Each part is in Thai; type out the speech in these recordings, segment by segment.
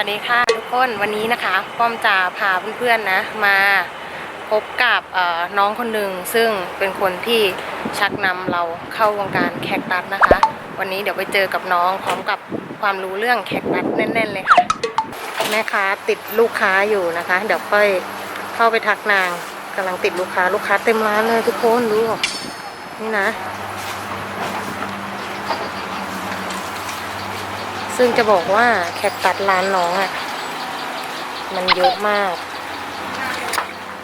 วัสดีค่ะทุกคนวันนี้นะคะ ป้อมจะพาเพื่อนๆนะ มาพบกับน้องคนหนึ่งซึ่งเป็นคนที่ชักนำเราเข้าวงการแคคตัสนะคะ วันนี้เดี๋ยวไปเจอกับน้องพร้อมกับความรู้เรื่องแคคตัสแน่น ๆ เลยค่ะแม่ค้าติดลูกค้าอยู่นะคะ เดี๋ยวค่อยเข้าไปทักนางกำลังติดลูกค้าลูกค้าเต็มร้านเลยทุกคนดูนี่นะ ซึ่งจะบอกว่าแคคตัสร้านน้องอะ่ะ มันเยอะมาก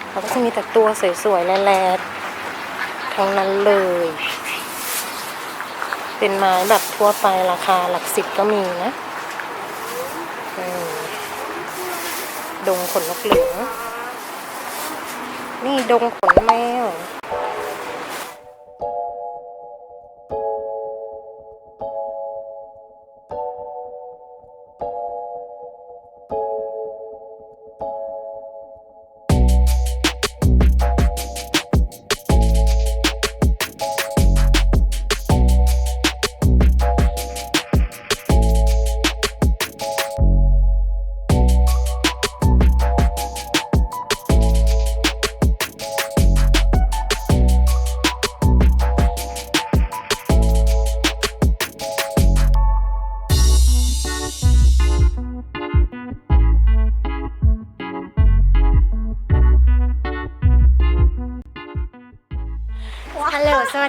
เขาก็จะมีแต่ตัวสวยๆแร่ๆทั้งนั้นเลย เป็นไม้แบบทั่วไปราคาหลักสิบก็มีนะดงขนนกเหลือง นี่ดงขนแมว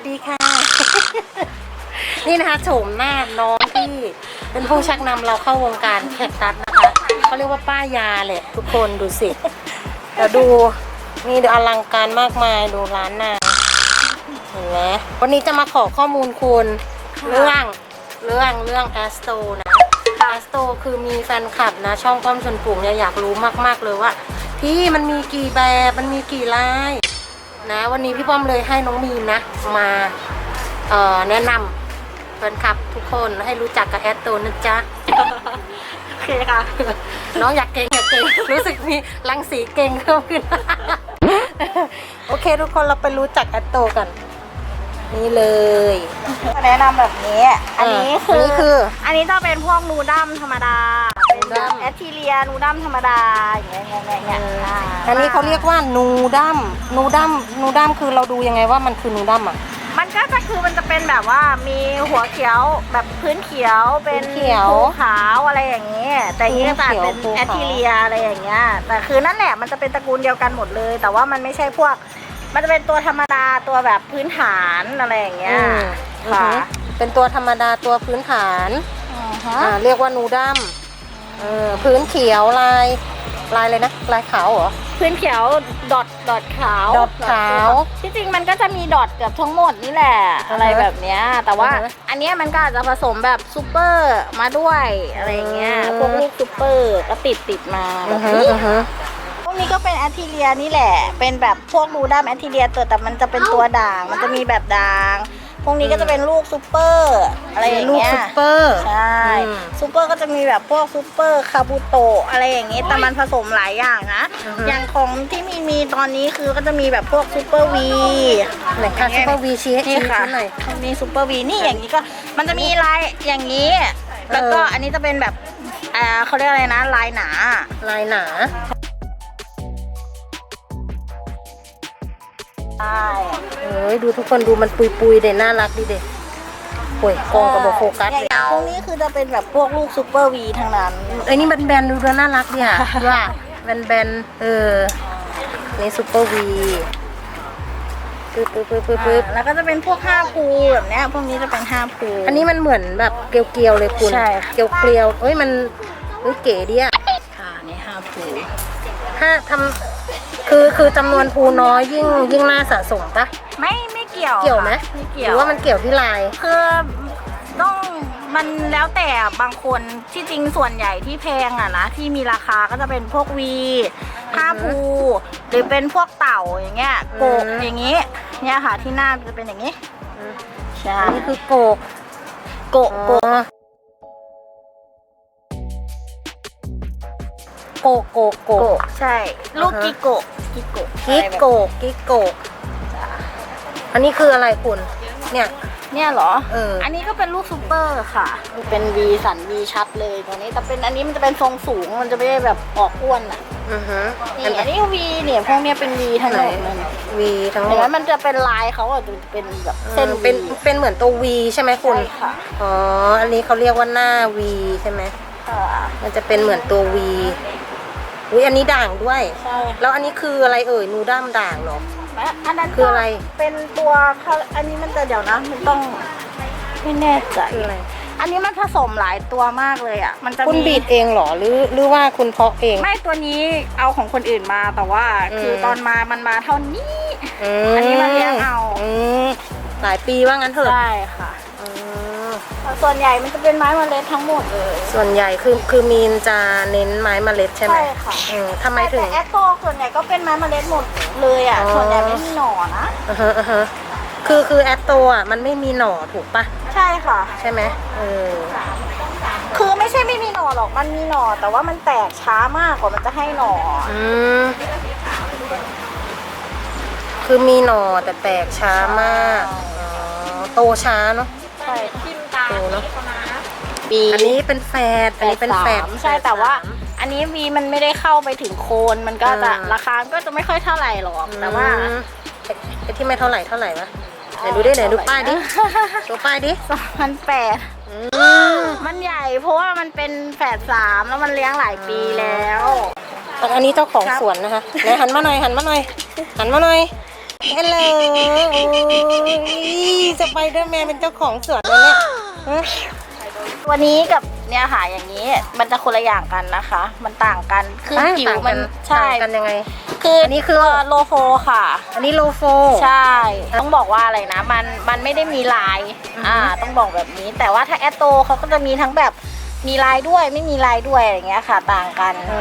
ดีค่ะ นี่นะคะโฉมหน้าน้องที่เป็นผู้ชักนำเราเข้าวงการแคคตัสนะคะเขาเรียกว่าป้ายาแหละทุกคนดูสิเดี๋ยวดูนี่ดูอลังการมากมายดูร้านนางเห็นไหมวันนี้จะมาขอข้อมูลคุณเรื่องเรื่องเรื่องแอสโตนะแอสโตคือมีแฟนคลับนะ ช่องป้อมชนปลูกเนี่ยอยากรู้มาก ๆ เลยว่า พี่มันมีกี่แบบมันมีกี่ลาย นะวันนี้พี่ป้อมเลยให้น้องมีนนะ มาเอ่อแนะนำแฟนคลับทุกคนให้รู้จักกับแอดโตนะจ๊ะโอเคค่ะ น้องอยากเก่งอยากเก่งรู้สึกมีรังสีเก่งเพิ่มขึ้น โอเคทุกคนเราไปรู้จักแอดโตกัน นี่เลย แนะนำแบบนี้ อันนี้อะคืออันนี้คืออันนี้จะเป็นพวกนูดัมธรรมดา เป็นนูดัมแอททีเรียนูดัมธรรมดา อย่างเงี้ยอย่างเงี้ยอย่างเงี้ยาอันนี้เขาเรียกว่านูดัมนูดัมนูดัมคือเราดูยังไงว่ามันคือนูดัมอะ มันก็จะคือมันจะเป็นแบบว่ามีหัวเขียวแบบพื้นเขียว เป็นพื้นเขียวภูขาวอะไรอย่างเงี้ย แต่อันนี้ก็จะเป็นพื้นเขียวภูแอขาวททีเรียอะไรอย่างเงี้ย แต่คือนั่นแหละมันจะเป็นตระกูลเดียวกันหมดเลย แต่ว่ามันไม่ใช่พวก มันจะเป็นตัวธรรมดาตัวแบบพื้นฐานอะไรอย่างเงี้ยอืมอือค่ะหือเป็นตัวธรรมดาตัวพื้นฐานอือฮะอ่าเรียกว่านูดัมเออพื้นเขียวลายลายเลยนะลายขาวเหรอ พื้นเขียวดอทดอทขาวดอทขาวที่จริงมันก็จะมีดอทเกือบทั้งหมดนี่แหละอ่าฮะอะไรแบบเนี้ยแต่ว่าอ่าฮะอันเนี้ยมันก็อาจจะผสมแบบซูเปอร์มาด้วยอะไรอย่างเงี้ยอืม พวกลูกซูเปอร์ก็ติดติดมาแบอือบฮึนี้ อือฮึพวก นี้ก็เป็นแอททีเรียนี่แหละ เป็นแบบพวกรูด้ามแอททีเรียตัวแต่มันจะเป็นตัวด่าง มันจะมีแบบด่าง พวกนี้ก็จะเป็นลูกซูเปอร์ อะไรอย่างลูกเงี้ย ซุปเปอร์ ใช่อืมซูเปอร์ก็จะมีแบบพวกซูเปอร์คาบูโตะอะไรอย่างเงี้ยแต่มันผสมหลายอย่างนะ อือฮึ อย่างของที่มีมีตอนนี้คือก็จะมีแบบพวกซูเปอร์วี ไหนคะซุปเปอร์วีชี้ให้นี่ชี้ค่ะหน่อยมีซูเปอร์วีนี่อย่างนี้ก็มันจะมีลายอย่างนี้ แล้วก็เอออั อันนี้จะเป็นแบบอ่าเขาเรียกอะไรนะลายหนา ลายหนา ใช่เอ้ยดูทุกคนดูมันปุยปุยๆเด่นน่ารักดีเด็โอ้ยกล้องกับบโฟกัสเนี่ยอย่างพวกนี้คือจะเป็นแบบพวกลูกซูเปอร์วีทั้งนั้นไอ้ยนี่มันแบนๆดูน่ารักดีอะว่าแบนแบนๆเออนี่ซุปเปอร์วีปึ๊บปึ๊บปึ๊บปึ๊บปึ๊บอ่าแล้วก็จะเป็นพวกห้าภูแบบเนี้ยพวกนี้จะเป็นห้าภูอันนี้มันเหมือนแบบเกลียวๆเลยคุณใช่เกลียวๆเฮ้ยมันเฮ้ยเก๋ดีอะค่ะนี่ห้าภูถ้าทำ คือคือจำนวนภูน้อยยิ่งยิ่งน่าสะสมปะ ไม่ไม่เกี่ยวเกี่ยวไหม ค่ะไม่หเกี่ยรืว อว่ามันเกี่ยวที่ลาย คือต้องมันแล้วแต่บางคนที่จริงส่วนใหญ่ที่แพงอะนะที่มีราคาก็จะเป็นพวกวีห้าภูหรือเป็นพวกเต่าอย่างเงี้ยโกกอืมอย่างงี้เนี่ยค่ะที่หน้าจะเป็นอย่างงี้ใช่อันนี้คือโกกโกะโกะ โกกโกกโกโกะกใช่ ลูกอ่าฮะกิโกะกิโกะกิ๊กโกกกิ๊กโกกอันนี้คืออะไรคุณ เนี่ย เนี่ยเหรอ เออ อันนี้ก็เป็นลูกซูเปอร์ค่ะ เป็นวีสันวีชัดเลยตัวนี้ แต่เป็นอันนี้มันจะเป็นทรงสูง มันจะไม่ได้แบบออกอ้วนอะอือฮะนี่อันนี้วีเนี่ยพวกเนี้ยเป็นวีทั้งหมดเลยวีทั้งหมเห็นไหมดมันจะเป็นลายเขาอะจะเป็นแบบเส้เส้นนเป็นเป็นเหมือนตัววีใช่ไหมคุณ ใช่ค่ะ อ๋อ อันนี้เขาเรียกว่าหน้าวีใช่ไหมค่ะ มันจะเป็นเหมือนตัววี อุ้ยอันนี้ด่างด้วย ใช่แล้วอันนี้คืออะไรเอ่ยนูด้ามด่างเหรอและอันนั้นคืออะไร เป็นตัวเขาอันนี้มันจะเดี๋ยวนะ มันต้องไม่แน่ใจคืออะไรอันนี้มันผสมหลายตัวมากเลยอะ มันจะคุณมีบีดเองเหรอหรือหรือว่าคุณเพาะเอง ไม่ตัวนี้เอาของคนอื่นมาแต่ว่าอืมคือตอนมามันมาเท่านี้มอันนี้มันเลี้ยงเอาอืมหลายปีว่างั้นเถอะใช่ค่ะอืม ส่วนใหญ่มันจะเป็นไม้เมล็ดทั้งหมดเลย ส่วนใหญ่คือคือมีนจะเน้นไม้เมล็ดใช่ไหมใช่ค่ะอืมทำไมถึง แต่แอปโตส่วนใหญ่ก็เป็นไม้เมล็ดหมดเลยอะ อ๋อ ส่วนใหญ่ไม่มีหน่อนะอ่าฮะอ่าฮะคือคือแอตโตอะมันไม่มีหน่อถูกปะใช่ค่ะ ใช่ไหมเออคือไม่ใช่ไม่มีหน่อหรอก มันมีหน่อ แต่ว่ามันแตกช้ามากกว่ามันจะให้หน่อ อืมคือมีหน่อแต่แตกช้ามากอ๋อโตช้าเนาะ ใช่ทิมตาโตเนาะปีอันนี้เป็นแฝดอันนี้เป็นแฝดสามใช่แต่ว่า อันนี้วีมันไม่ได้เข้าไปถึงโคนมันก็จะอ่า ราคาก็จะไม่ค่อยเท่าไหร่หรอกแต่ว่าอืมไอ้ไอ้ที่ไม่เท่าไหร่เท่าไหร่วะไหนดูดิไหนดูป้ายดิดูป้ายดิสองพันแปดอืมมันใหญ่เพราะว่ามันเป็นแฝดสามแล้วมันเลี้ยงหลายปีแล้ว อันนี้เจ้าของครับสวนนะคะไหนหันมาหน่อยหันมาหน่อยหันมาหน่อย ฮัลโหลโอ้ยสไปเดอร์แมนเป็นเจ้าของสวนแล้วเนี่ยฮะตัวนี้กับเนี่ยค่ะอย่างนี้มันจะคนละอย่างกันนะคะ มันต่างกันคือผิวต่างมักันนใช่ต่างกันยังไง คืออันนี้คือโลโฟค่ะ อันนี้โลโฟใช่ ต้องบอกว่าอะไรนะ มันมันไม่ได้มีลายอ่าต้องบอกแบบนี้ แต่ว่าถ้าแอตโตเขาก็จะมีทั้งแบบมีลายด้วยไม่มีลายด้วยอะไรเงี้ยค่ะ ต่างกันอื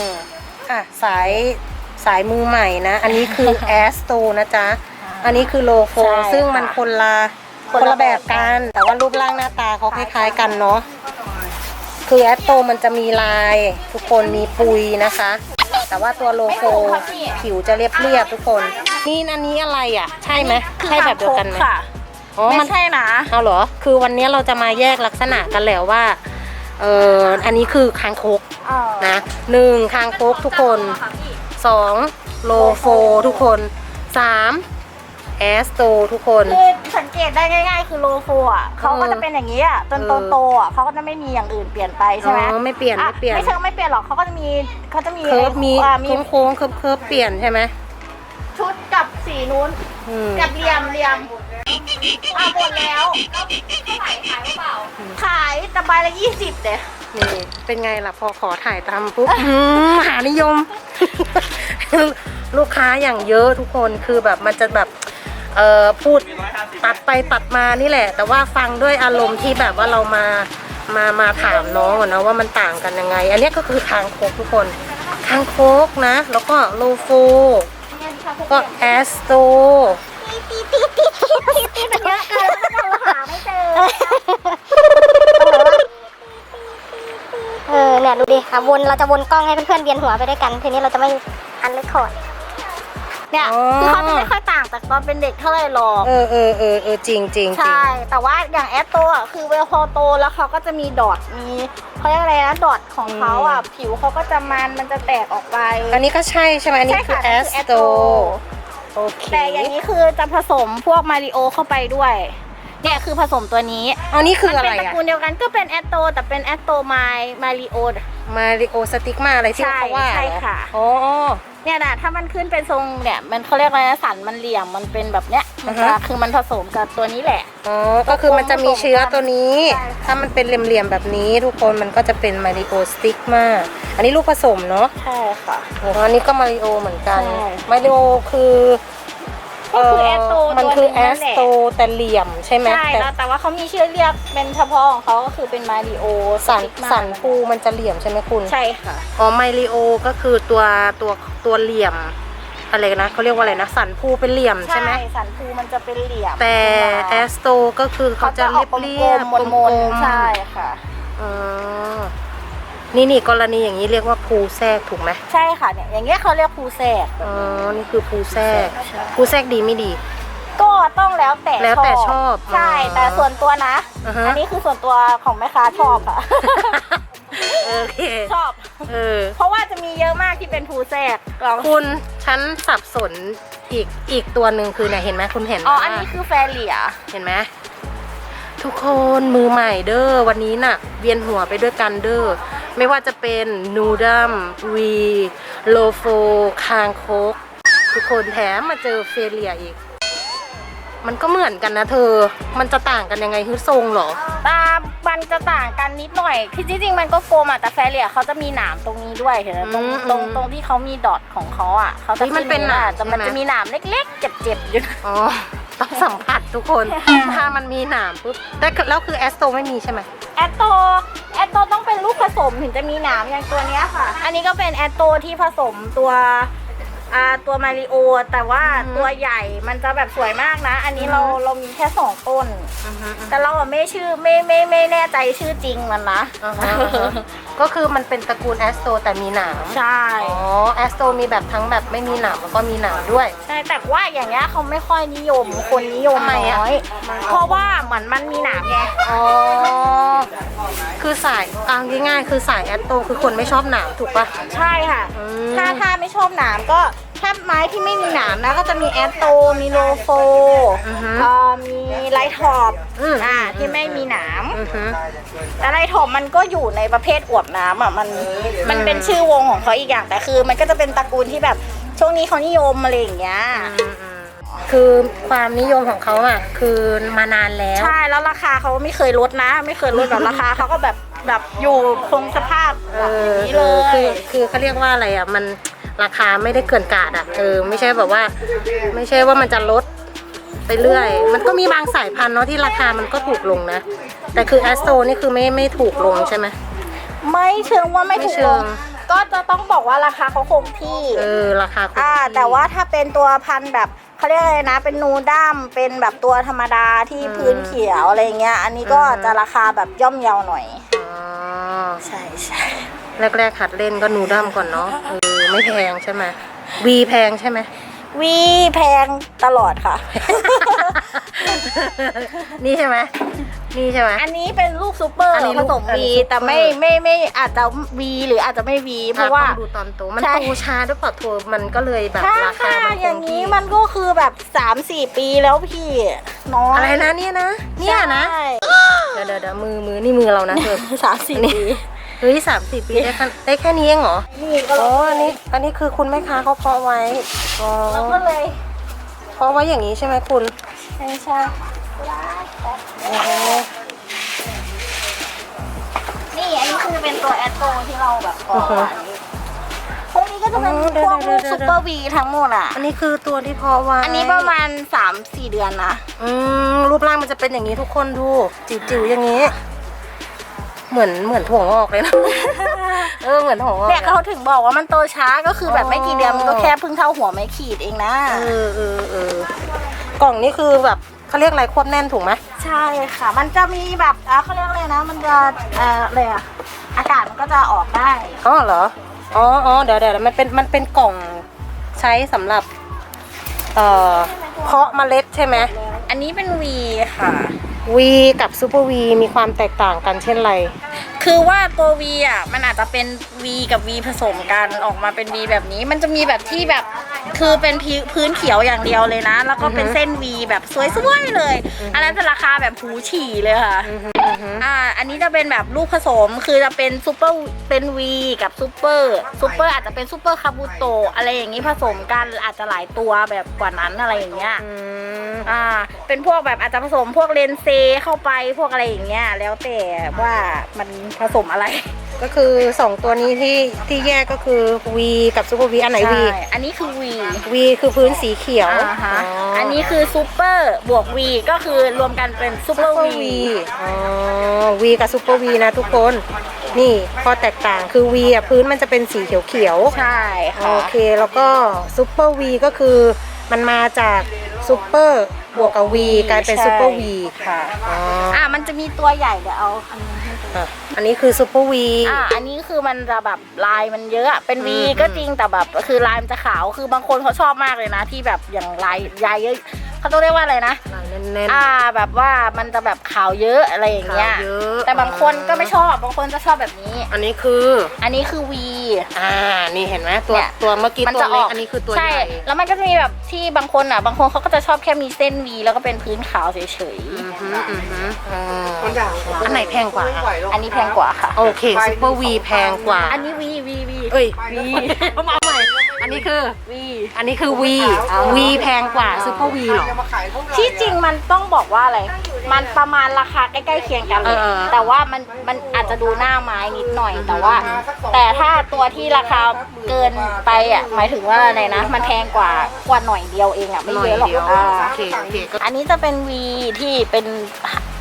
มอะสาย สายมือใหม่นะ อันนี้คือแอสโตนะจ๊ะ อันนี้คือโลโฟใช่ค่ะ ซึ่งมันคนละคคนนละละแบบกัน แต่ว่ารูปร่างหน้าตาเขาคล้ายๆกันเนาะ คือแอสโตมันจะมีลาย ทุกคนมีปุยนะคะ แต่ว่าตัวโลโฟผิวจะเรียบๆทุกคน นี่อันนี้อะไรอะ ใช่ไหมคือใช่แบบเดียวกันไหมค่ะอ๋อไม่มัน ใช่นะ เอาเหรอ คือวันนี้เราจะมาแยกลักษณะกันแล้วว่า เอออันนี้คือคางคกอ่านะหนึ่งคางคกทุกคน สองโลโฟทุกคนสามแอสโตทุกคน คือสังเกตได้ง่าย ๆ คือโลโฟอะเขาก็เออจะเป็นอย่างนี้อะจนเออโตๆอะเขาก็จะไม่มีอย่างอื่นเปลี่ยนไปใช่ไหมอ๋อไม่เปลี่ยนอะไม่เปลี่ยน ไม่เชิงไม่เปลี่ยนหรอกเขาก็จะมีเขาจะมีเคิร์ฟมีอ่ามีโค้งๆเคิร์ฟเคิร์ฟเปลี่ยนใช่ไหมชุดกับสีนู้นอืมกับเหลี่ยมเหลี่ยมอะหมดแล้วขายแต่ใบละยี่สิบเด้ นี่เป็นไงล่ะพอขอถ่ายตามปุ๊บอืมมหานิยม ลูกค้าอย่างเยอะทุกคนคือแบบมันจะแบบเอ่อพูดตัดไปตัดมานี่แหละ แต่ว่าฟังด้วยอารมณ์ที่แบบว่าเรามามามาถามน้องอะนะว่ามันต่างกันยังไง อันเนี้ยก็คือคางคกทุกคนคางคกนะ แล้วก็โลโฟก็แอสโตเยอะเกินเราหาไม่เจอ เออเนี่ยดูดิอะวนเราจะวนกล้องให้เพื่อนๆเวียนหัวไปด้วยกัน ทีนี้เราจะไม่อันเลคคอร์ดเนี่ยอ๋อ คือเขาจะไม่ค่อยต่างจากตอนเป็นเด็กเท่าไหร่หรอกเออเออเออเออจริงจริงจริใช่งแต่ว่าอย่างแอตโตอะคือเวลพอโตแล้วเขาก็จะมีดอทมีเขาเรียกอะไรนะดอทของเขาอะ ผิวเขาก็จะมันมันจะแตกออกไปอันนี้ก็ใช่ใช่ไหมอันนี้ใช่คือ ค่ะแอนี่สคือโต Asto โอเคแต่อย่างนี้คือจะผสมพวกมาริโอเข้าไปด้วย เนี่ยคือผสมตัวนี้อันนี้คืออะไรมันเป็นตระอะกูลเดียวกันก็เป็นแอตโตแต่เป็นแอตโตไมมาริโอ มาริโอสติกมาอะไรที่ใช่เขาว่าใช่เหรอค่ะ อ๋อ เนี่ยนะถ้ามันขึ้นเป็นทรงเนี่ยมันเขาเรียกอะไรนะสันมันเหลี่ยมมันเป็นแบบเนี้ยมันจะคือมันผสมกับตัวนี้แหละ อ๋อ ก็คือมันจะมีเชื้อตัวนี้ ใช่ค่ะ ถ้ามันเป็นเหลี่ยมๆแบบนี้ ทุกคนมันก็จะเป็นมาริโอสติกมาอันนี้ลูกผสมเนาะ ใช่ค่ะ อ๋ออันนี้ก็มาริโอเหมือนกัน ใช่ มาริโอคือ ก็คือแอสโตมันคือตัวหแอนึ่งนั่สนแหละโตแต่เหลี่ยมใช่ไหมใช่แต่แล้วแต่ว่าเขามีชื่อเรียกเป็นเฉพาะของเขาก็คือเป็นมาริโอสันสติ๊กมาสันปูมันจะเหลี่ยมใช่ไหมคุณ ใช่ค่ะ อ๋อไมริโอก็คือตัวตัวตัวเหลี่ยมอะไรนะเขาเรียกว่าอะไรนะสันภูเป็นเหลี่ยมใช่ไหมสันปูมันจะเป็นเหลี่ยม แต่แอสโตก็คือเขาจะเรียบเรียบมนมนๆใช่ค่ะอ๋อ นี่นี่กรณีอย่างนี้เรียกว่าภูแทรกถูกไหมใช่ค่ะเนี่ยอย่างเงี้ยเขาเรียกภูแสกอ๋อนี่คือภูแทรกใช่ภูแทรกดีไม่ดี ก็ต้องแล้วแต่แล้วแต่ชอบใช่อ๋อแต่ส่วนตัวนะอ่าฮะอันนี้คือส่วนตัวของแม่ค้าชอบค่ะโอเคชอบเออเพราะว่าจะมีเยอะมากที่เป็นทูแซกเราคุณฉันสับสนอีกอีกตัวหนึ่งคือเนี่ยเห็นไหมคุณเห็นไหมอ๋ออันนี้คือแฟเรียเห็นไหม ทุกคนมือใหม่เด้อวันนี้น่ะ เวียนหัวไปด้วยกันเด้อไม่ว่าจะเป็นนูดัมวีโลโฟ คางคก ทุกคนแถมมาเจอเฟเลียอีก มันก็เหมือนกันนะเธอ มันจะต่างกันยังไงคือทรงเหรอ ตามันจะต่างกันนิดหน่อย คือจริงๆ มันก็กลมอะ แต่แฟเรียเขาจะมีหนามตรงนี้ด้วยเห็นไหมตรงอืมตรงตรงที่เขามีดอทของเขาอะเขาจะเฮ้ยมันเป็นหนามแต่มันใช่ไหมจะมีหนามเล็กๆ เจ็บๆอยู่ อ๋อ ต้องสัมผัสทุกคน ถ้ามันมีหนามปุ๊บแต่แล้วคือแอสโตไม่มีใช่ไหมแอตโตแอตโตต้องเป็นลูกผสมถึงจะมีหนามอย่างตัวเนี้ยค่ะ อันนี้ก็เป็นแอตโตที่ผสมตัว อ่าตัวมาริโอแต่ว่าอืมตัวใหญ่มันจะแบบสวยมากนะ อันนี้เราอืมเรามีแค่สองต้น อือฮึแต่เราอะไม่ชื่อไม่ไม่ไม่แน่ใจชื่อจริงมันนะอ่าฮะอ่าฮะก็คือมันเป็นตระกูลแอสโตแต่มีหนามใช่ อ๋อแอสโตมีแบบทั้งแบบไม่มีหนามแล้วก็มีหนามด้วย ใช่แต่ว่าอย่างเงี้ยเขาไม่ค่อยนิยมคนนิยมทำไมอะ น้อยเพราะว่าเหมือนมันมีหนามไงอ๋อ คือสายเอาง่ายๆคือสายแอสโตคือคนไม่ชอบหนามถูกปะ ใช่ค่ะ อืม ถ้าถ้าไม่ชอบหนามก็ ถ้าไม้ที่ไม่มีหนามนะก็จะมีแอตโต มีโลโฟอือฮึเอ่อมีไลท์ท็อปอืม อ่าที่ไม่มีหนามอือฮึ แต่ไลท์ท็อปมันก็อยู่ในประเภทอวบน้ำอะมันมันเป็นชื่อวงของเขาอีกอย่างแต่คือ มันก็จะเป็นตระกูลที่แบบช่วงนี้เขานิยมอะไรอย่างเงี้ยอืมอืมคือความนิยมของเขาอะคือมานานแล้ว ใช่แล้วราคาเขาไม่เคยลดนะ ไม่เคยลดแบบราคาเขาก็แบบแบบอยู่คงสภาพเอแบบออย่างนี้เอเลอยคือคือเขาเรียกว่าอะไรอะมัน ราคาไม่ได้เกินกาดอะเออไม่ใช่แบบว่า ไม่ใช่ว่ามันจะลดไปเรื่อย มันก็มีบางสายพันธุ์เนาะที่ราคามันก็ถูกลงนะ แต่คือแอสโตนี่คือไม่ไม่ถูกลงใช่ไหม ไม่เชิงว่าไม่ถูกไม่เชิลง งก็จะต้องบอกว่าราคาเขาคงที่เออราคาคงอ่าที่ แต่ว่าถ้าเป็นตัวพันธุ์แบบเขาเรียกอะไรนะ เป็นนูดัมเป็นแบบตัวธรรมดาที่อืมพื้นเขียวอะไรเงี้ย อันนี้ก็อืม จะราคาแบบย่อมเยาหน่อย อ๋อใช่ใช่ แรกๆหัดเล่นก็นูดัมก่อนเนาะเออไม่แพงใช่ไหมวีแพงใช่ไหมวีแพงตลอดค่ะ นี่ใช่ไหมนี่ใช่ไหม อันนี้เป็นลูกซูเปอร์อันนี้ผลูกสมอันนี้วีซูเปอร์ แต่ไม่ไม่ไม่อาจจะวีหรืออาจจะไม่วีเพราะว่า อ่ต้องดูตอนโตมันใช่ โตช้าด้วยเปล่าโทมันก็เลยแบบถ้าราคาถ้ามันคอย่างที่นี้มันก็คือแบบสามสี่ปีแล้วพี่น้อยอะไรนะเนี่ยนะ เนี่ยนะ ใช่เดี๋ยวเดี๋ยวเดี๋ยวมือมือนี่มือเรานะเธอ สามสี่นี่ปี เฮ้ยสามสี่ปีได้แค่ได้แค่นี้เองเหรอนี่ก็อ๋ออันนี้อันนี้คือคุณแม่ค้าเขาเพาะไว้อ๋อเราก็เลยเพาะไว้อย่างนี้ใช่ไหมคุณใช่ใช่อ๋อนี่อันนี้คือเป็นตัวแอตโตที่เราแบบปล่อยไว้พวกนี้ก็จะเป็นพวกลูกซูเปอร์วีทั้งหมดอะ อันนี้คือตัวที่เพาะไว้อันนี้ประมาณ 3-4 เดือนนะอืมรูปร่างมันจะเป็นอย่างนี้ทุกคนดูจิ๋วๆอย่างนี้ เหมือนเหมือนถั่วงอกเลยนะ เออเหมือนถั่วงอกเนี่ยอะเขาถึงบอกว่ามันโตช้าก็คือแบบไม่กี่เดือนอ๋อมันก็แค่เพิ่งเท่าหัวไม่ขีดเองนะเออเออเออกล่องนี้คือแบบเขาเรียกอะไรควบแน่นถูกไหมใช่ค่ะ มันจะมีแบบอะเขาเรียกอะไรนะ มันจะเอ่ออะไรอะอากาศมันก็จะออกได้อ๋อเหรออ๋ออ๋อเดี๋ยวเดี๋ยวมันเป็นมันเป็นกล่องใช้สำหรับเอ่อเพาะเมล็ดใช่ไหมอันนี้เป็นวีค่ะ วีกับซูเปอร์วีมีความแตกต่างกันเช่นไร คือว่าตัววีอะมันอาจจะเป็น V กับ V ผสมกันออกมาเป็น V แบบนี้ มันจะมีแบบที่แบบคือเป็นพื้นพื้นเขียวอย่างเดียวเลยนะ แล้วก็เป็นอือฮึเส้น V แบบสวยๆเลยอือฮึอันนั้นจะราคาแบบหูฉี่เลยค่ะอือฮึอือฮึอ่าอันนี้จะเป็นแบบลูกผสมคือจะเป็นซูเปอร์เป็น V กับซูเปอร์ซูเปอร์อาจจะเป็นซูเปอร์คาบูโตอะไรอย่างนี้ผสมกันอาจจะหลายตัวแบบกว่านั้นอะไรอย่างเงี้ยอืมอ่าเป็นพวกแบบอาจจะผสมพวกเลนเซเข้าไปพวกอะไรอย่างเงี้ยแล้วแต่ว่ามันผสมอะไรก็คือสองตัวนี้ที่ที่แยกก็คือ V กับซูเปอร์ V อันไหน V ใช่อันนี้คือ V V คือพื้นสีเขียวอ่าฮะอันนี้คือซูเปอร์บวก V ก็คือรวมกันเป็นซูเปอร์ซูเปอ V ร์ V อ๋อ V กับซูเปอร์ V นะทุกคน นี่ข้อแตกต่างคือ V อะพื้นมันจะเป็นสีเขียวๆใช่ค่ะโอเคแล้วก็ซูเปอร์วีก็คือมันมาจากซูเปอร์ บวกกับวีกลายเป็นซูเปอร์วีค่ะอ๋ออ่ามันจะมีตัวใหญ่เดี๋ยวเอาอันนี้ให้ดูอะอันนี้คือซูเปอร์วี อ่าอันนี้คือมันจะแบบลายมันเยอะอะเป็น V อืม ก็จริงแต่แบบคือลายมันจะขาวคือบางคนเขาชอบมากเลยนะ ที่แบบอย่างลายยายเยอะเขาต้องเรียกว่าอะไรนะ ลายแน่น อ่าแบบว่ามันจะแบบขาวเยอะอะไรอย่างเงี้ยขาวเยอะ แต่บางคนก็ไม่ชอบบางคนจะชอบแบบนี้ ๆ อันนี้คือ อันนี้คือวีอ่า นี่เห็นไหมตัวเนี่ย ตัวเมื่อกี้มันตัวจะอเล็อกกอันนี้คือตัวใช่ใหญ่แล้วมันก็จะมีแบบที่บางคนอะ บางคนเขาก็จะชอบแค่มีเส้นวีแล้วก็เป็นพื้นขาวเฉยอือหืออือหืออ่าอันไหนแพงกว่าคะ ๆ อันนี้แพงกว่าค่ะ โอเคซูเปอร์วีแพงกว่าอันนี้วีวีวีเอ้ยวีเอามาใหม่ อันนี้คือวีอันนี้คือวีวีแพงกว่าซูเปอร์วีหรอ ที่จริงมันต้องบอกว่าอะไร มันประมาณราคาใกล้ๆเคียงกันเลย เออ แต่ว่ามันมันอาจจะดูหน้าไม้นิดหน่อยแต่ว่า แต่ถ้าตัวที่ราคาเกินไปอะหมายถึงว่าอะไรนะ มันแพงกว่ากว่าหน่อยเดียวเองอะไม่หน่อยเยอะหรอกเดียวอ่า โอเคโอเคก็ อันนี้จะเป็น V ที่เป็น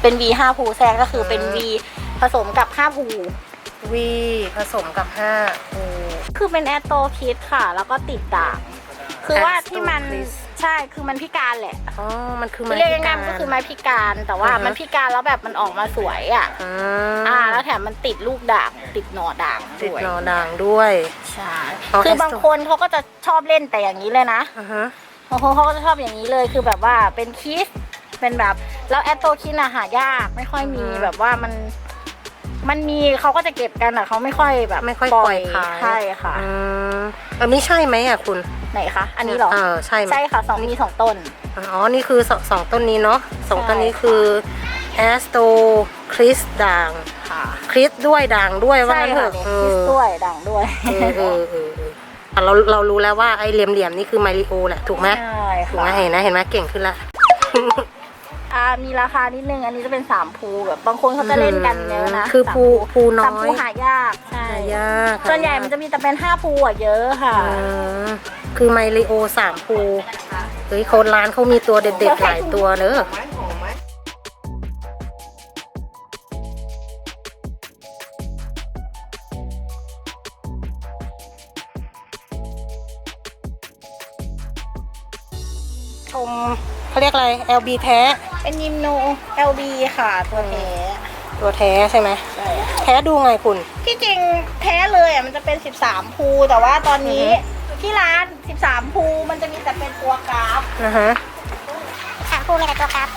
เป็น V 5ภูแทรกก็คือเป็น V ผสมกับ 5 ภู วีผสมกับห้าโอ้คือเป็นแอตโตคิดค่ะ แล้วก็ติดดาบคือว่าที่มัน Astro-Kiss ใช่คือมันพิการแหละอ๋อ มันคือคือไม้เรียกพิง่ายๆมันก็คือไม้พิการแต่ว่าอือฮะ มันพิการแล้วแบบมันออกมาสวยอะ อ่าอ่าแล้วแถมมันติดลูกด่างติดหน่อด่างติดด้วยหนอด่างด้วย ใช่อ๋อคือ Astro บางคนเขาก็จะชอบเล่นแต่อย่างนี้เลยนะอ่าฮะบางคนเขาก็จะชอบอย่างนี้เลยคือแบบว่าเป็นคิสเป็นแบบแล้วแอตโตคิดอะหายากไม่ค่อยมีอือฮึแบบว่ามัน มันมีเขาก็จะเก็บกันอะเขาไม่ค่อยแบบไม่ค่อยปล่อยขายใช่ค่ะ อืมเออไม่ใช่ไหมอะคุณ ไหนคะ อันนี้เหรอเออใช่ไหมใช่ค่ะสองมีสองต้น อ๋อ นี่คือสองสองต้นนี้เนาะสองต้นนี้คือแอสโตคริสด่างค่ะคริสด้วยด่างด้วยว่าใช่งั้นเถค่ะอะเอคิสอด้วยด่างด้วยเออเออเออเอออะเราเรารู้แล้วว่าไอ้เหลี่ยมๆนี่คือไมริโอแหละถูกไหมใช่ถูกค่ะไหมเห็นนะเห็นไหมเก่งขึ้นละอ่ามีราคานิดนึง อันนี้จะเป็นสามภูแบบบางคนเขาจะเล่นกันเยอะนะคือสามภูภูน้สามอภูยหายากใช่หายากส่วนใหญ่มันจะมีแต่เป็นห้าภูอะเยอะค่ะอืมคือไมริโอสามภูเฮ้ยเขาร้านเขามีตัวเด็ดๆหลายตัวเนอะชมเขาเรียกอะไร LB แท้ เป็นยิมโน LB ค่ะ ตัวแท้ ตัวแท้ใช่ไหมใช่แท้ดูไงคุณ ที่จริงแท้เลยอะมันจะเป็น 13 ภู แต่ว่าตอนนี้ที่ร้าน 13 ภูมันจะมีแต่เป็นตัวกราฟนะฮะสามคู่มีแต่ตัวครับ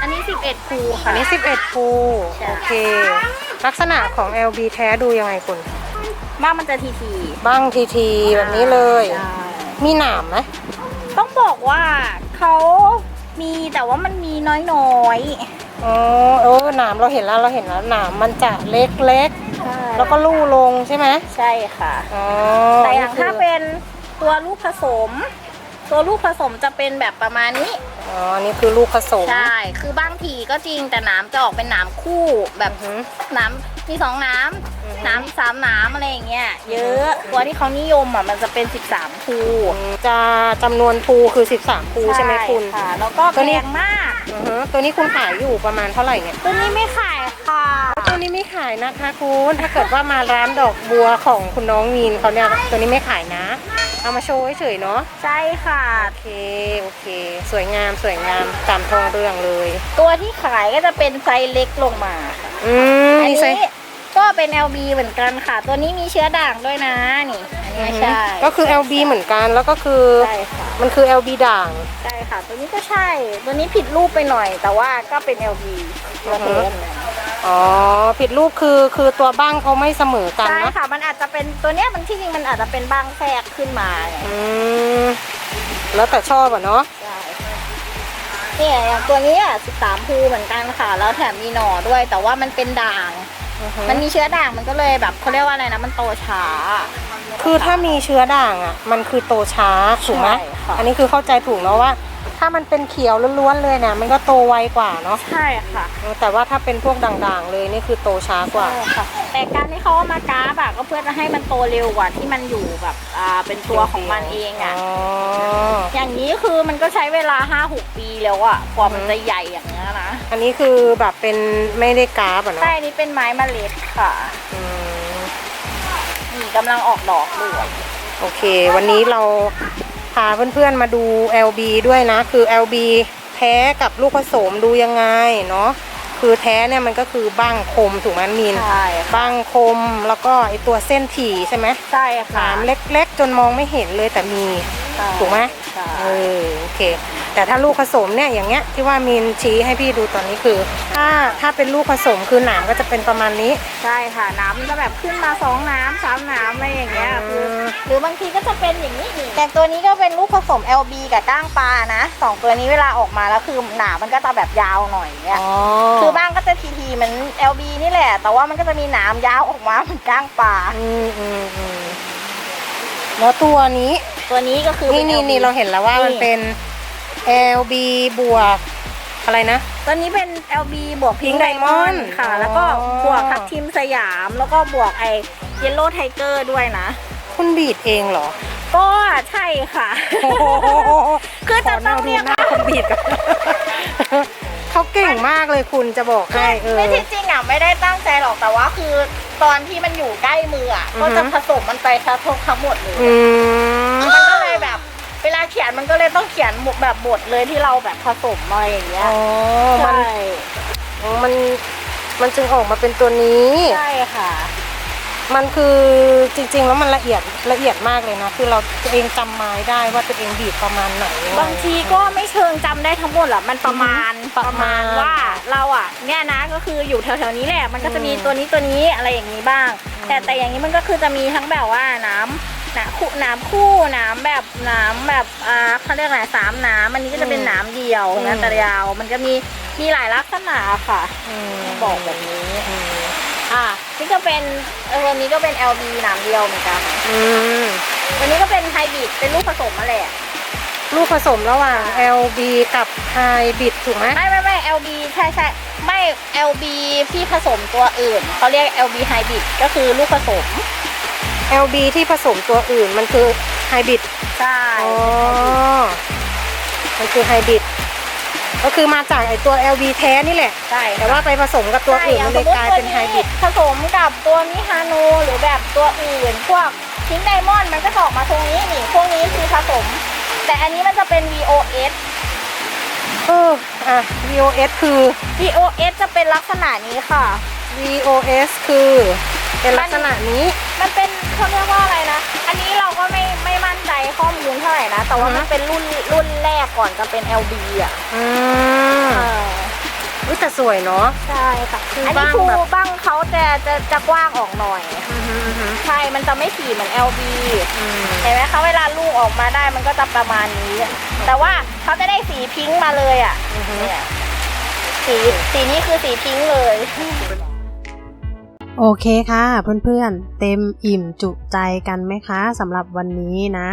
อันนี้ 11 ภูอัค่ะนนี้ 11 ภูใช่โอเค ลักษณะของ LB แท้ดูยังไงคุณมากมันจะทีที บ้างทีทีๆแบบนี้เลยใช่ มีหนามไหมต้องบอกว่าเขามีแต่ว่ามันมีน้อยอ๋อเออหนามเราเห็นแล้วเราเห็นแล้วหนามมันจะเล็กๆ ๆแล้วก็ลู่ลงใช่ไหมใช่ค่ะ อ๋อแต่อย่างคืถ้าเป็นตัวลูกผสม ตัวลูกผสมจะเป็นแบบประมาณนี้ อ๋ออันนี่คือลูกผสม ใช่ คือบางทีก็จริงแต่น้ำจะออกเป็นน้ำคู่แบบอือหือน้ำมีสองน้อือฮึำน้ำสามน้ำอะไรอย่างเงี้ยเยอะ ตัวที่เขานิยมอะมันจะเป็น 13ภูจะจำนวนภูคือ 13ภูใช่ไหมคุณ ค่ะ แล้วก็ตัวแพนี้ งมาก อือฮะตัวนี้คุณขายอยู่ประมาณเท่าไหร่เนี่ย ตัวนี้ไม่ขายค่ะ ตัวนี้ไม่ขายนะคะคุณถ้าเกิดว่ามาร้านดอกบัวของคุณน้องมีนเขาเนี่ยตัวนี้ไม่ขายนะ เอามาโชว์เฉยๆเนาะใช่ค่ะ โอเคโอเค สวยงามสวยงามตามทองเรื่องเลย ตัวที่ขายก็จะเป็นไซส์เล็กลงมาค่ะอืมอันนี่ใช่นี้ก็เป็น LB เหมือนกันค่ะ ตัวนี้มีเชื้อด่างด้วยนะนี่อันนี้ไม่ใช่ก็คือ LB เหมือนกันแล้วก็คือใช่ค่ะมันคือ LB ด่างใช่ค่ะ ตัวนี้ก็ใช่ ตัวนี้ผิดรูปไปหน่อย แต่ว่าก็เป็น LB ตัวเทน อ๋อผิดรูปคือคือตัวบ้างเขาไม่เสมอกันใช่เนาะค่ะ มันอาจจะเป็นตัวเนี้ยมันที่จริงมันอาจจะเป็นบางแทรกขึ้นมาไงอืมแล้วแต่ชอบอะเนาะใช่เนี่ยอย่างตัวนี้อะ13ภูเหมือนกันค่ะ แล้วแถมมีหน่อด้วย แต่ว่ามันเป็นด่างมันมีเชื้อด่างมันก็เลยแบบเขาเรียกว่าอะไรนะมันโตช้าคือถ้ามีเชื้อด่างอะ มันคือโตช้าถูกไหมใช่ค่ะ อันนี้คือเข้าใจถูกเนาะว่า ถ้ามันเป็นเขียวล้วนๆเลยเนี่ยมันก็โตไวกว่าเนาะใช่ค่ะแต่ว่าถ้าเป็นพวกด่างๆเลยนี่คือโตช้ากว่า ใช่ค่ะแต่การที่เขาเอามากราฟอะก็เพื่อจะให้มันโตเร็วกว่าที่มันอยู่แบบอ่าเป็นตัวของมันเองอะอ๋ออย่างนี้คือมันก็ใช้เวลา 5-6 ปีแล้วอะกว่ามันจะใหญ่อย่างเงี้ยนะอันนี้คือแบบเป็นไม่ได้กราฟอะเนาะใช่อันนี้เป็นไม้เมล็ดค่ะ อืมนี่ กำลังออกดอกด้วยโอเค วันนี้เราพาเพื่อนๆมาดู LB ด้วยนะ คือ LB แท้กับลูกผสมดูยังไงเนาะคือแท้เนี่ยมันก็คือบ้างคมถูกไหมมีนใช่ค่ะบ้างคมแล้วก็ไอตัวเส้นถี่ใช่ไหมใช่หค่ะนามเล็กๆ จนมองไม่เห็นเลยแต่มีใช่ถูกไหมใช่เออโอเค แต่ถ้าลูกผสมเนี่ยอย่างเงี้ยที่ว่ามีนชี้ให้พี่ดูตอนนี้คือ ถ้าถ้าเป็นลูกผสมคือหนามก็จะเป็นประมาณนี้ ใช่ค่ะน้ำมันจะแบบขึ้นมาสองน้ำสามน้ำอะไรอย่างเงี้ยอืมคือหรือบางทีก็จะเป็นอย่างนี้นี่แต่ตัวนี้ก็เป็นลูกผสม LB กับก้างปลานะสองตัวนี้เวลาออกมาแล้วคือหนามมันก็จะแบบยาวหน่อยเงี้ยอ๋อคือบ้างก็จะทีทีๆเหมือน LB นี่แหละ แต่ว่ามันก็จะมีหนามยาวออกมาเหมือนก้างปลาอืมอืมอืมแล้วตัวนี้ตัวนี้ก็คือนี่ป็นี่ LB นี่เราเห็นแล้วว่ามันเป็น LB บวก อะไรนะตัวนี้เป็น LB บวกพิง Pink ไดมอน Diamond ค่ะอ๋อแล้วก็บวกทับทิมสยาม แล้วก็บวกไอเยลโล่ไทเกอร์ด้วยนะ คุณบีดเองเหรอ ก็ใช่ค่ะคือจะต้องเรียกขอหน้าคนบีดกันเขาเก่งมากเลยคุณจะบอกให้เออ ไม่ที่จริงอะไม่ได้ตั้งใจหรอกแต่ว่าคือตอนที่มันอยู่ใกล้มืออะอือฮึก็จะผสมมันไปทั้งทั้งหมดเลย อืม มันก็ เลยแบบเวลาเขียนมันก็เลยต้องเขียนแบบบทเลยที่เราแบบผสมอะไรอย่างเงี้ยอ๋อมันใช่มันมันจึงออกมาเป็นตัวนี้ ใช่ค่ะ มันคือจริงๆแล้วมันละเอียดละเอียดมากเลยนะ คือเราตัวเองจำไม้ได้ว่าตัวเองบีบประมาณไหนยังไง บางทีก็ไม่เชิงจำได้ทั้งหมดหรอกมันประมาณอืมประมาณประมาณว่าเราอะเนี่ยนะก็คืออยู่แถวๆนี้แหละมันก็จะมีอืม ตัวนี้ตัวนี้อะไรอย่างนี้บ้างอืมแต่แต่อย่างนี้มันก็คือจะมีทั้งแบบว่าน้ำห นาคู่น้ำคู่น้ำแบบน้ำแบบอ่าเขาเรียกอะไรสามน้ำอันนี้ก็จะเป็นน้ำเดียวนะแต่ยาวมันจะมีมีหลายลักษณะค่ะอืมบอกแบบนี้อืมอะนี่ก็เป็นเออวันนี้ก็เป็น LB น้ำเดียวเหมือนกันอืมวันนี้ก็เป็นไฮบริดเป็นลูกผสมมาแหละลูกผสมระหว่าง LB กับไฮบิดถูกไหมไม่ไม่ไม่ LB ใช่ใช่ไม่ LB ที่ผสมตัวอื่นเขาเรียก LB hybrid ก็คือลูกผสม LB ที่ผสมตัวอื่นมันคือไฮบิดใช่อ๋อ มันคือไฮบริด ก็คือมาจากไอตัว LB แท้นี่แหละ ใช่แต่ว่าไปผสมกับตัวอื่นใช่มันเลยกลายเป็นไฮบริด ผสมกับตัวมิฮาโนหรือแบบตัวอื่น พวกพิงไดมอนด์มันก็จะออกมาตรงนี้นี่พวกนี้คือผสม แต่อันนี้มันจะเป็น VOS เอออะ VOS คือ VOS จะเป็นลักษณะนี้ค่ะ VOS คือ เป็นลักษณะนี้ มันเป็นเขาเรียกว่าอะไรนะ อันนี้เราก็ไม่ไม่มั่นใจข้อมูลเท่าไหร่นะ แต่ว่าอือฮะมันเป็นรุ่นรุ่นแรกก่อนจะเป็น LB อะอืมเอออุ๊ยแต่สวยเนาะ ใช่ค่ะคืออันนี้บ้างภูแบบบ้างเขาจะจะจะกว้างออกหน่อยอือหืออือหือใช่ มันจะไม่ถี่เหมือน LB อืมเห็นไหมคะเวลาลูกออกมาได้มันก็จะประมาณนี้ แต่ว่าเขาจะได้สีพิงค์มาเลยอะอือหือเนี่ยสีสีนี้คือสีพิงค์เลย โอเคค่ะเพื่อนๆ เต็มอิ่มจุใจกันไหมคะสำหรับวันนี้นะ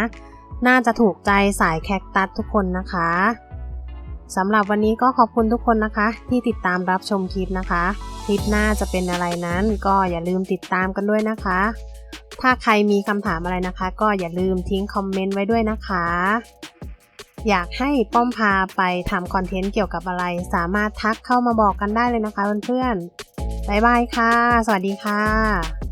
น่าจะถูกใจสายแคคตัสทุกคนนะคะสำหรับวันนี้ก็ขอบคุณทุกคนนะคะ ที่ติดตามรับชมคลิปนะคะ คลิปหน้าจะเป็นอะไรนั้นก็อย่าลืมติดตามกันด้วยนะคะ ถ้าใครมีคำถามอะไรนะคะ ก็อย่าลืมทิ้งคอมเมนต์ไว้ด้วยนะคะ อยากให้ป้อมพาไปทำคอนเทนต์เกี่ยวกับอะไร สามารถทักเข้ามาบอกกันได้เลยนะคะเพื่อนๆบ๊ายบายค่ะ สวัสดีค่ะ